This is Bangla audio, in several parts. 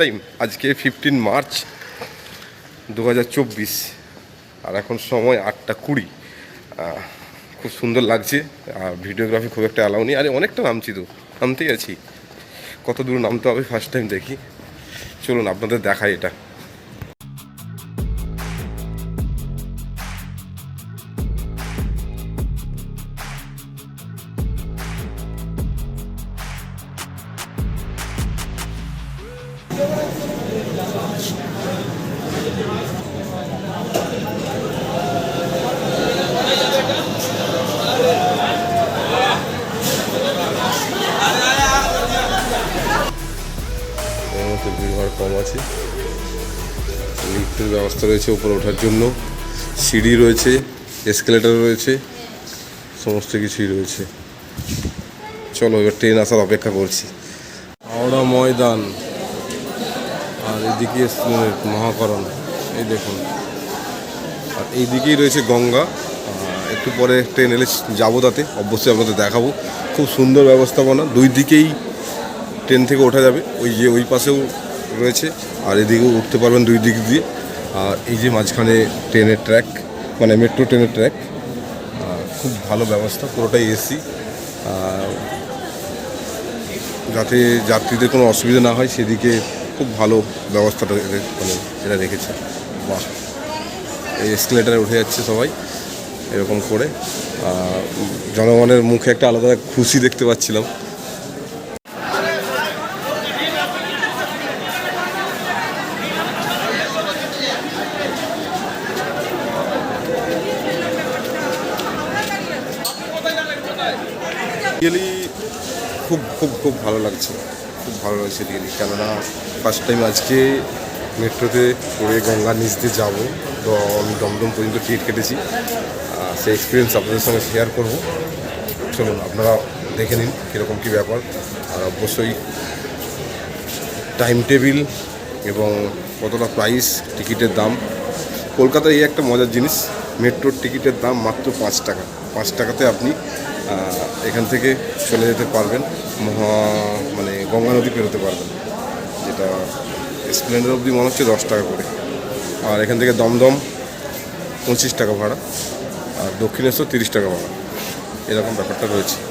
টাইম আজকে ফিফটিন মার্চ দু হাজার চব্বিশ আর এখন সময় আটটা কুড়ি। খুব সুন্দর লাগছে। আর ভিডিওগ্রাফি খুব একটা অ্যালাউ নেই। আরে, অনেকটা নামছি তো। নামতেই আছি। কত দূর নামতে হবে ফার্স্ট টাইম দেখি। চলুন, আপনাদের দেখাই এটা। আছে। লিফটের ব্যবস্থা রয়েছে উপরে ওঠার জন্য। সিঁড়ি রয়েছে এসকেলেটার রয়েছে, সমস্ত কিছুই রয়েছে। চলো, এবার ট্রেন আসার অপেক্ষা করছি। হাওড়া ময়দান। আর এদিকে মহাকরণ। এই দেখুন। আর এইদিকেই রয়েছে গঙ্গা। একটু পরে ট্রেন এলে যাব তাতে। অবশ্যই আপনাদের দেখাবো। খুব সুন্দর ব্যবস্থাপনা। দুই দিকেই ট্রেন থেকে ওঠা যাবে। ওই যে ওই পাশেও রয়েছে। আর এদিকেও উঠতে পারবেন দুই দিক দিয়ে। আর এই যে মাঝখানে ট্রেনের ট্র্যাক মানে মেট্রো ট্রেনের ট্র্যাক খুব ভালো ব্যবস্থা, পুরোটাই এসি। যাতে যাত্রীদের কোনো অসুবিধা না হয়, সেদিকে খুব ভালো ব্যবস্থাটা মানে এরা রেখেছে। বাহ! এই এসকেলেটারে উঠে যাচ্ছে সবাই, এরকম করে। জনগণের মুখে একটা আলাদা খুশি দেখতে পাচ্ছিলাম। রিয়েলি খুব খুব খুব ভালো লাগছে। খুব ভালো লাগছে রিয়েলি কেননা ফার্স্ট টাইম আজকে মেট্রোতে করে গঙ্গার নিচ দিয়ে যাব। তো আমি দমদম পর্যন্ত টিকিট কেটেছি। সেই এক্সপিরিয়েন্স আপনাদের সঙ্গে শেয়ার করব। চলুন, আপনারা দেখে নিন কীরকম কী ব্যাপার। আর অবশ্যই টাইম টেবিল এবং কতটা প্রাইস টিকিটের দাম। কলকাতায় এই একটা মজার জিনিস, মেট্রোর টিকিটের দাম মাত্র পাঁচ টাকা। পাঁচ টাকাতে আপনি এখান থেকে চলে যেতে পারবেন। মহা মানে গঙ্গা নদী পেরোতে পারবেন। যেটা স্প্লেন্ডার অবধি মনে হচ্ছে দশ টাকা করে। আর এখান থেকে দমদম পঁচিশ টাকা ভাড়া। আর দক্ষিণেশ্বর তিরিশ টাকা ভাড়া। এরকম ব্যাপারটা রয়েছে।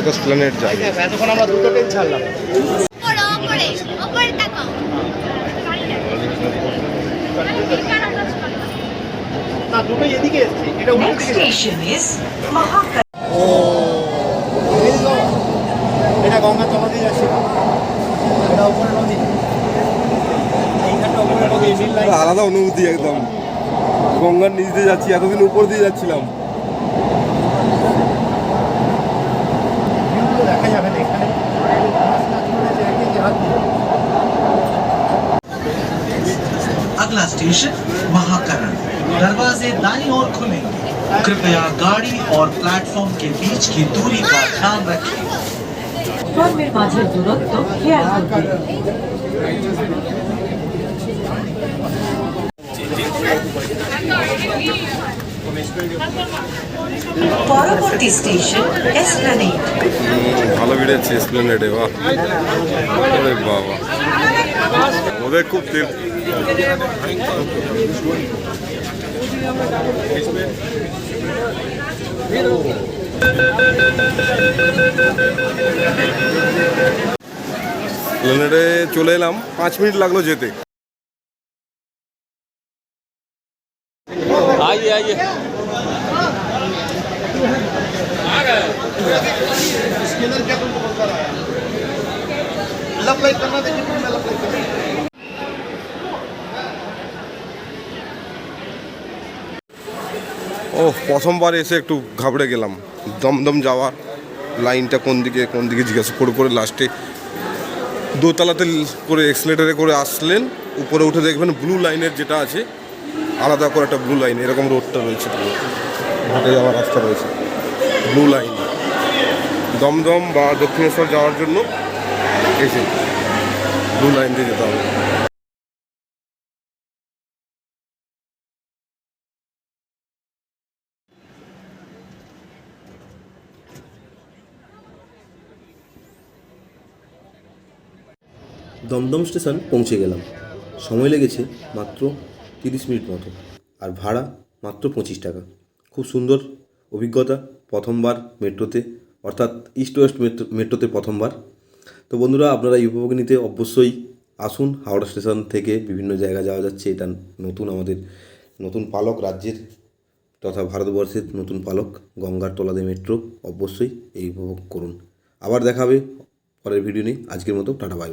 এটা স্প্লেনেড যায় এতক্ষণ আমরা দুটো ট্রেন ছাড়লাম। এটা গঙ্গা তলাতে যাচ্ছে। এটা উপরে নদী। আলাদা অনুভূতি একদম। গঙ্গার নিচ দিয়ে যাচ্ছি এতদিন উপর দিয়ে যাচ্ছিলাম। अगला स्टेशन महाकरण दरवाजे दाईं ओर खुलेंगे कृपया गाड़ी और प्लेटफॉर्म के बीच की दूरी का ध्यान रखें প্ল্যাটফর্মের মাঝের দূরত্ব খেয়াল করবে পরবর্তী স্টেশন এসপ্লানেড ভালো বেড়েছে স্প্লেনেডে বাহ ওরে বাবা ওদের খুব তেল স্প্লেনেডে চলে এলাম পাঁচ মিনিট লাগলো যেতে आइए आइए लप लाइट करना देखिए ও, প্রথমবার এসে একটু ঘাবড়ে গেলাম। দমদম যাওয়ার লাইনটা কোন দিকে কোন দিকে জিজ্ঞাসা করে করে লাস্টে দোতলাতে করে এক্সলেটারে করে আসলেন, উপরে উঠে দেখবেন ব্লু লাইনের যেটা আছে, আলাদা করে একটা ব্লু লাইন এরকম রোডটা রয়েছে ঘাটে যাওয়ার রাস্তা রয়েছে ব্লু লাইন দমদম বা দক্ষিণেশ্বর যাওয়ার জন্য এসে ব্লু লাইন দিয়ে যেতে হবে। দমদম স্টেশন পৌঁছে গেলাম। সময় লেগেছে মাত্র তিরিশ মিনিট মতো, আর ভাড়া মাত্র পঁচিশ টাকা। খুব সুন্দর অভিজ্ঞতা প্রথমবার মেট্রোতে, অর্থাৎ ইস্ট ওয়েস্ট মেট্রো, মেট্রোতে প্রথমবার। তো বন্ধুরা, আপনারা এই উপভোগ নিতে অবশ্যই আসুন। হাওড়া স্টেশন থেকে বিভিন্ন জায়গা যাওয়া যাচ্ছে। এটা নতুন আমাদের, নতুন পালক রাজ্যের তথা ভারতবর্ষের নতুন পালক, গঙ্গার তলাদে মেট্রো। অবশ্যই এই উপভোগ করুন। আবার দেখাবে পরের ভিডিও নেই আজকের মতো টাটা, বাই।